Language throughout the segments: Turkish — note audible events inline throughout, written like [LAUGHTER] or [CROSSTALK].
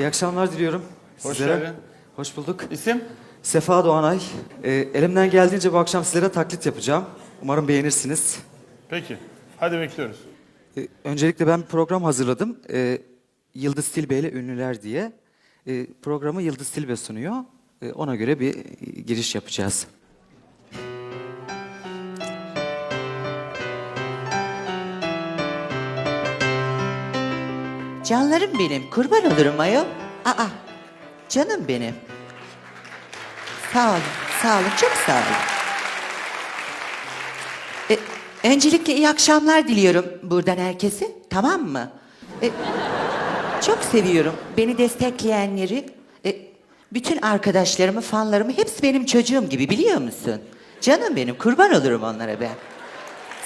İyi akşamlar diliyorum Hoş sizlere. geldin. Hoş bulduk. İsim? Sefa Doğanay. Ee, elimden geldiğince bu akşam sizlere taklit yapacağım. Umarım beğenirsiniz. Peki. Hadi bekliyoruz. Ee, öncelikle ben bir program hazırladım. Ee, Yıldız Tilbe ile Ünlüler diye. Ee, programı Yıldız Tilbe sunuyor. Ee, ona göre bir giriş yapacağız. Canlarım benim, kurban olurum ayol. Aa, canım benim. Sağ olun, sağ olun, çok sağ olun. E, öncelikle iyi akşamlar diliyorum buradan herkese, tamam mı? E, çok seviyorum beni destekleyenleri. E, bütün arkadaşlarımı, fanlarımı hepsi benim çocuğum gibi biliyor musun? Canım benim, kurban olurum onlara ben.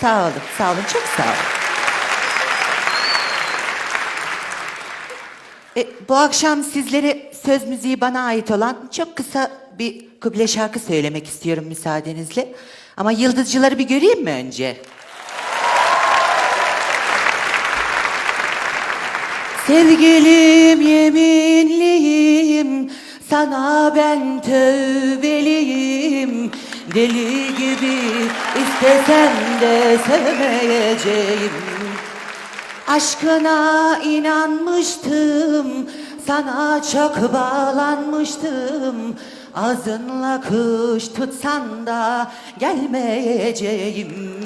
Sağ olun, sağ olun, çok sağ olun. E, bu akşam sizlere söz müziği bana ait olan çok kısa bir kuble şarkı söylemek istiyorum müsaadenizle. Ama yıldızcıları bir göreyim mi önce? Sevgilim yeminliyim, sana ben tövbeliyim. Deli gibi istesem de sevmeyeceğim. Aşkına inanmıştım, sana çok bağlanmıştım. Ağzınla kış tutsan da gelmeyeceğim.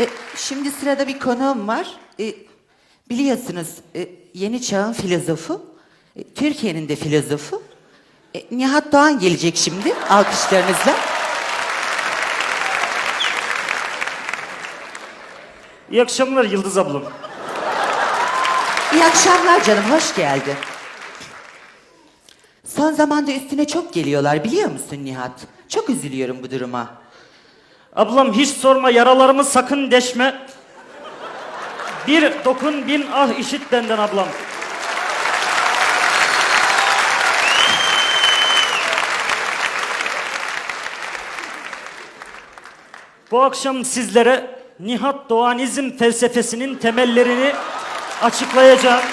E, şimdi sırada bir konuğum var. E, biliyorsunuz e, yeni çağın filozofu, e, Türkiye'nin de filozofu. E, Nihat Doğan gelecek şimdi alkışlarınızla. İyi akşamlar Yıldız ablam. İyi akşamlar canım, hoş geldin. Son zamanda üstüne çok geliyorlar biliyor musun Nihat? Çok üzülüyorum bu duruma. Ablam hiç sorma yaralarımı sakın deşme. Bir dokun bin ah işit benden ablam. Bu akşam sizlere Nihat Doğanizm felsefesinin temellerini açıklayacağım.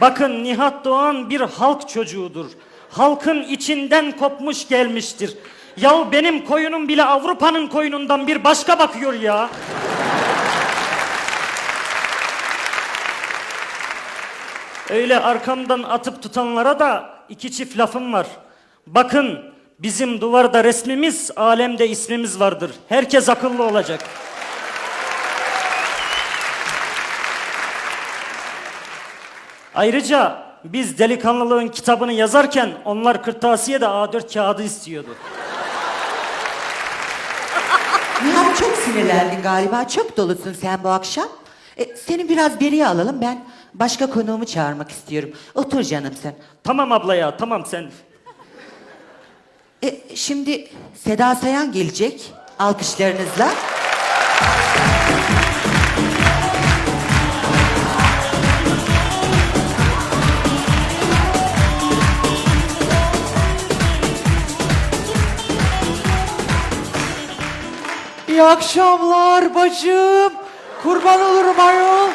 Bakın Nihat Doğan bir halk çocuğudur. Halkın içinden kopmuş gelmiştir. Ya benim koyunum bile Avrupa'nın koyunundan bir başka bakıyor ya. Öyle arkamdan atıp tutanlara da iki çift lafım var. Bakın bizim duvarda resmimiz, alemde ismimiz vardır. Herkes akıllı olacak. Ayrıca biz delikanlılığın kitabını yazarken onlar kırtasiye de A4 kağıdı istiyordu. Nihat çok sinirlendin galiba. Çok dolusun sen bu akşam. E, seni biraz geriye alalım. Ben başka konuğumu çağırmak istiyorum. Otur canım sen. Tamam abla ya tamam sen. E, şimdi Seda Sayan gelecek. Alkışlarınızla. İyi akşamlar bacım. Kurban olurum ayol.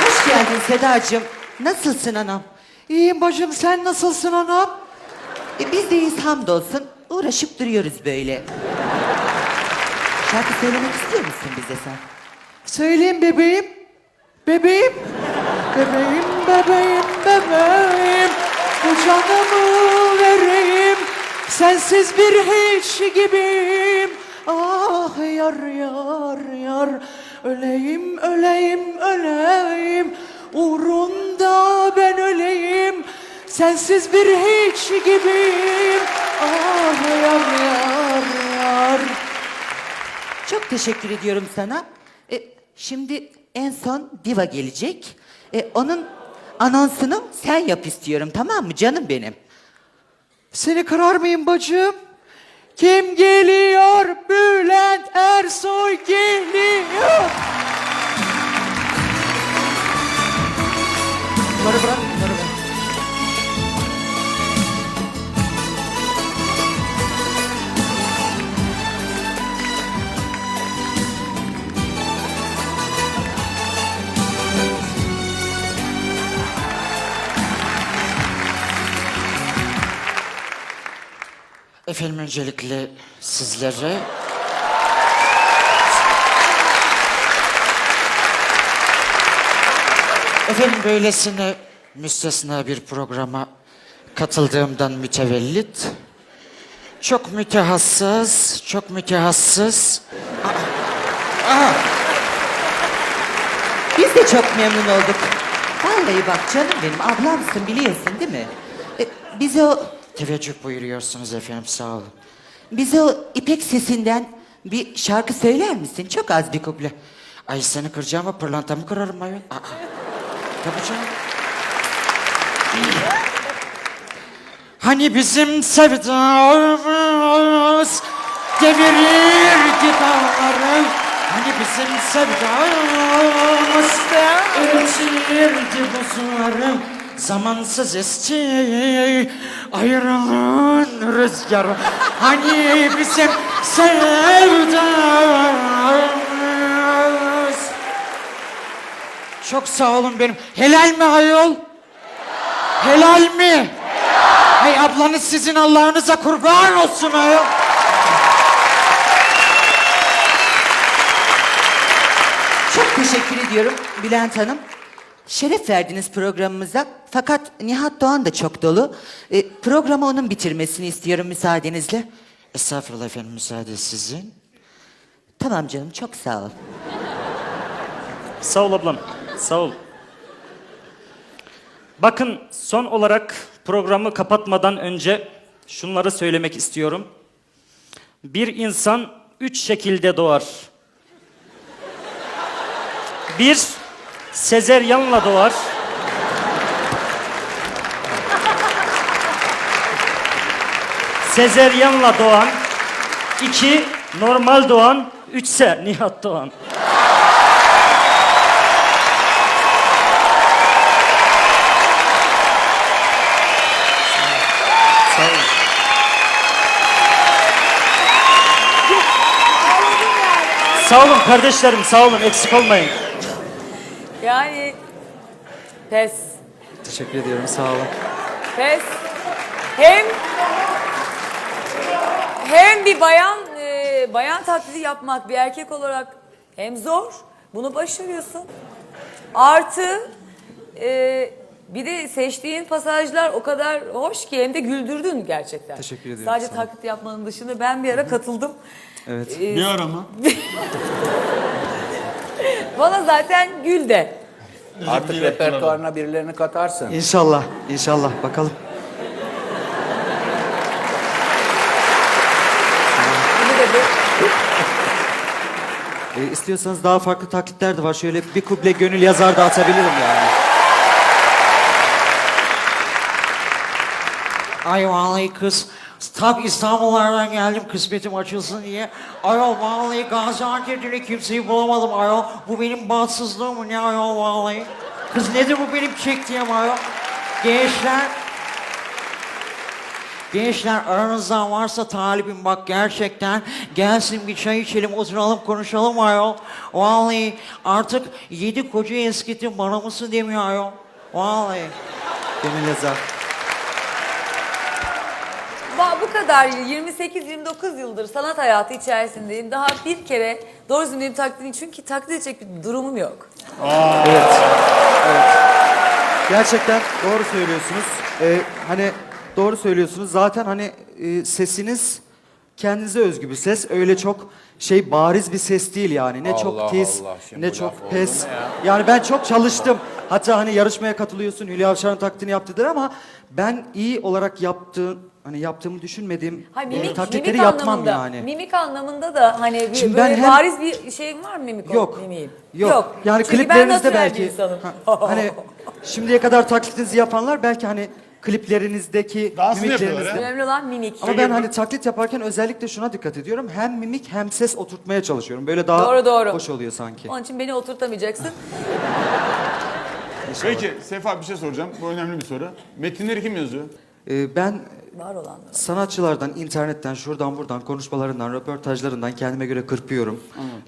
Hoş geldin Sedacığım. Nasılsın anam? İyiyim bacım sen nasılsın anam? E, biz de iyiyiz hamdolsun. Uğraşıp duruyoruz böyle. Şarkı söylemek istiyor musun bize sen? Söyleyeyim bebeğim. Bebeğim. Bebeğim bebeğim bebeğim. Bu canımı vereyim. Sensiz bir hiç gibiyim. Ah yar yar yar. Öleyim öleyim öleyim. Uğrunda ben öleyim. Sensiz bir hiç gibiyim. Ah yar yar yar. Çok teşekkür ediyorum sana. E, şimdi en son Diva gelecek. E, onun anonsunu sen yap istiyorum tamam mı canım benim? Seni kırar mıyım bacım? Kim geliyor? Bülent Ersoy geliyor. Bunları bırak, bunları bırak. Efendim öncelikle sizlere Efendim böylesine müstesna bir programa katıldığımdan mütevellit çok mütehassıs, çok mütehassıs Biz de çok memnun olduk. Vallahi bak canım benim ablamsın biliyorsun değil mi? E, bize o teveccüh buyuruyorsunuz efendim sağ olun. bize o ipek sesinden bir şarkı söyler misin? Çok az bir kuple. Ay seni kıracağım ama pırlantamı kırarım ayol. Aa, tabii. Hani bizim sevdamız devirir dağları Hani bizim sevdamız eritirdi buzları? Zamansız esti ayrılığın rüzgarı Hani bizim sevdamız Çok sağ olun benim. Helal mi ayol? Helal mi? Ay ablanız sizin Allah'ınıza kurban olsun ayol. Çok teşekkür ediyorum Bülent Hanım. Şeref verdiniz programımıza. Fakat Nihat Doğan da çok dolu. E, programı onun bitirmesini istiyorum müsaadenizle. Estağfurullah efendim müsaade sizin. Tamam canım çok sağ ol. Sağ ol ablam. Sağ ol. Bakın son olarak programı kapatmadan önce şunları söylemek istiyorum. Bir insan üç şekilde doğar. Bir, sezeryanla doğar. Sezeryanla doğan. iki normal doğan. Üçse Nihat Doğan. Sağ olun kardeşlerim, sağ olun, eksik olmayın. Yani pes, Teşekkür ediyorum. Sağ olun. pes. Hem hem bir bayan e, bayan taklidi yapmak bir erkek olarak hem zor, bunu başarıyorsun. Artı e, bir de seçtiğin pasajlar o kadar hoş ki hem de güldürdün gerçekten. Teşekkür ediyorum, Sadece taklit yapmanın dışında ben bir ara katıldım. Evet. Bir ara mı? [LAUGHS] Bana zaten gül de. Artık repertuarına birilerini katarsın. İnşallah. İnşallah. Bakalım. Bunu. E, istiyorsanız daha farklı taklitler de var. Şöyle bir kuble gönül yazar da atabilirim yani. Ay vallahi kız. Tam İstanbullardan geldim kısmetim açılsın diye. Ayol vallahi Gaziantep'te kimseyi bulamadım ayol. Bu benim bahtsızlığım mı ne ayol vallahi. Kız nedir bu benim çektiğim ayol. Gençler. Gençler aranızdan varsa talibim bak gerçekten gelsin bir çay içelim oturalım konuşalım ayol. Vallahi artık yedi koca eskitim bana mısın demiyor ayol. Vallahi. Gönül yazar. Bu kadar yıl, 28-29 yıldır sanat hayatı içerisindeyim. Daha bir kere doğru düzgün benim taklidini çünkü taklit edecek bir durumum yok. Evet. Evet. Gerçekten doğru söylüyorsunuz. Ee, hani doğru söylüyorsunuz. Zaten hani e, sesiniz kendinize özgü bir ses. Öyle çok şey bariz bir ses değil yani. Ne Allah çok tiz, Allah, şimdi ne bu çok oldu pes. mu ya? Yani ben çok çalıştım. Hatta hani yarışmaya katılıyorsun. Hülya Avşar'ın taklidini yaptılar ama ben iyi olarak yaptığım hani yaptığımı düşünmediğim Hayır, e, mimik, taklitleri mimik yapmam anlamında, yani. Mimik anlamında da hani bir, Şimdi böyle ben hem- bariz bir şeyin var mı mimik Yok. mimiğin? Yok. Yani Çünkü kliplerinizde belki. Ha, hani şimdiye kadar taklitinizi yapanlar belki hani kliplerinizdeki Dansını mimiklerinizde. yapıyorlar Önemli olan mimik. Ama ben hani taklit yaparken özellikle şuna dikkat ediyorum. Hem mimik hem ses oturtmaya çalışıyorum. Böyle daha Doğru, doğru. hoş oluyor sanki. Onun için beni oturtamayacaksın. Peki Sefa bir şey soracağım. Bu önemli bir soru. Metinleri kim yazıyor? E, ben Var olanlar. sanatçılardan, internetten, şuradan buradan, konuşmalarından, röportajlarından kendime göre kırpıyorum.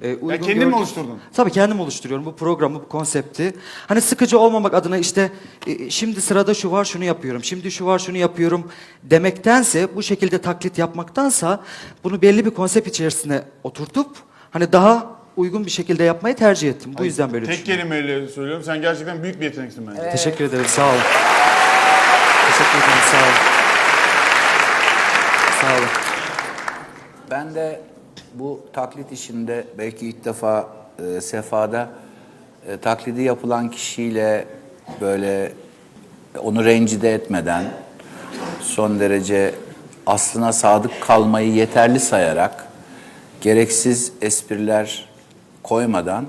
E, uygun kendin mi gördüğüm- oluşturdun? Tabii kendim oluşturuyorum bu programı, bu konsepti. Hani sıkıcı olmamak adına işte e, şimdi sırada şu var şunu yapıyorum, şimdi şu var şunu yapıyorum demektense bu şekilde taklit yapmaktansa bunu belli bir konsept içerisine oturtup hani daha uygun bir şekilde yapmayı tercih ettim. Bu yüzden böyle Tek düşünüyorum. kelimeyle söylüyorum. Sen gerçekten büyük bir yeteneksin bence. Teşekkür ederim, sağ olun. Teşekkür ederim, sağ olun. Sağ olun. Ben de bu taklit işinde belki ilk defa e, Sefa'da e, taklidi yapılan kişiyle böyle onu rencide etmeden son derece aslına sadık kalmayı yeterli sayarak gereksiz espriler koymadan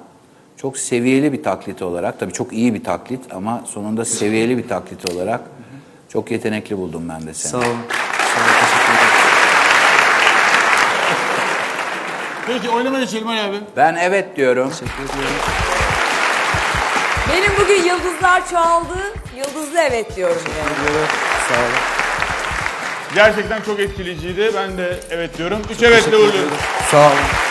çok seviyeli bir taklit olarak tabii çok iyi bir taklit ama sonunda seviyeli bir taklit olarak çok yetenekli buldum ben de seni. Sağ olun. Sağ olun, teşekkür ederim. Peki oynama geçelim Ali abi. Ben evet diyorum. Teşekkür ediyorum. Benim bugün yıldızlar çoğaldı. Yıldızlı evet diyorum olun. Gerçekten çok etkileyiciydi. Ben de evet diyorum. Üç evetle uğurluyorum. Sağ olun.